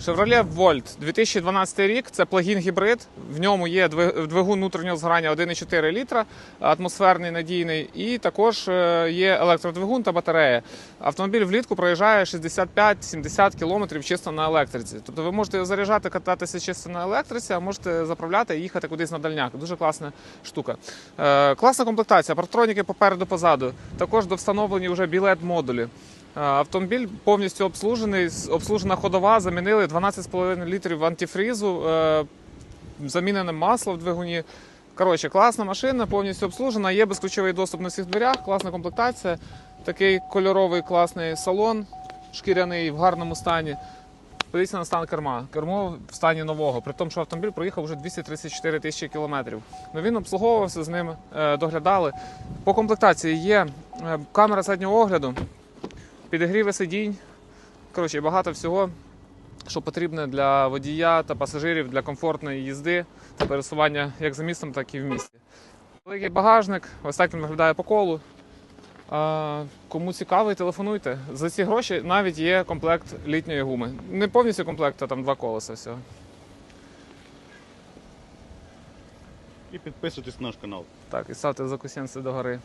Chevrolet Volt 2012 рік. Це плагін гібрид. В ньому є дви- двигун внутрішнього згорання 1,4 літра, атмосферний надійний, і також е, є електродвигун та батарея. Автомобіль влітку проїжджає 65-70 км чисто на електриці. Тобто ви можете заряджати, кататися чисто на електриці, а можете заправляти і їхати кудись на дальняк. Дуже класна штука. Е, класна комплектація, партроніки попереду позаду. Також довстановлені вже білет модулі. Автомобіль повністю обслужений, обслужена ходова, замінили 12,5 літрів антифрізу, е, замінене масло в двигуні. Коротше, класна машина, повністю обслужена, є безключовий доступ на всіх дверях, класна комплектація, такий кольоровий класний салон, шкіряний в гарному стані. Подивіться на стан керма. Кермо в стані нового, при тому, що автомобіль проїхав вже 234 тисячі кілометрів. Ну він обслуговувався з ними, е, доглядали. По комплектації є е, камера заднього огляду, підігріви сидінь. Коротше, багато всього, що потрібне для водія та пасажирів для комфортної їзди та пересування як за містом, так і в місті. Великий багажник, ось так він виглядає по колу. А, кому цікавий, телефонуйте. За ці гроші навіть є комплект літньої гуми. Не повністю комплект, а там два колеса всього. І підписуйтесь на наш канал. Так, і ставте закусенці догори.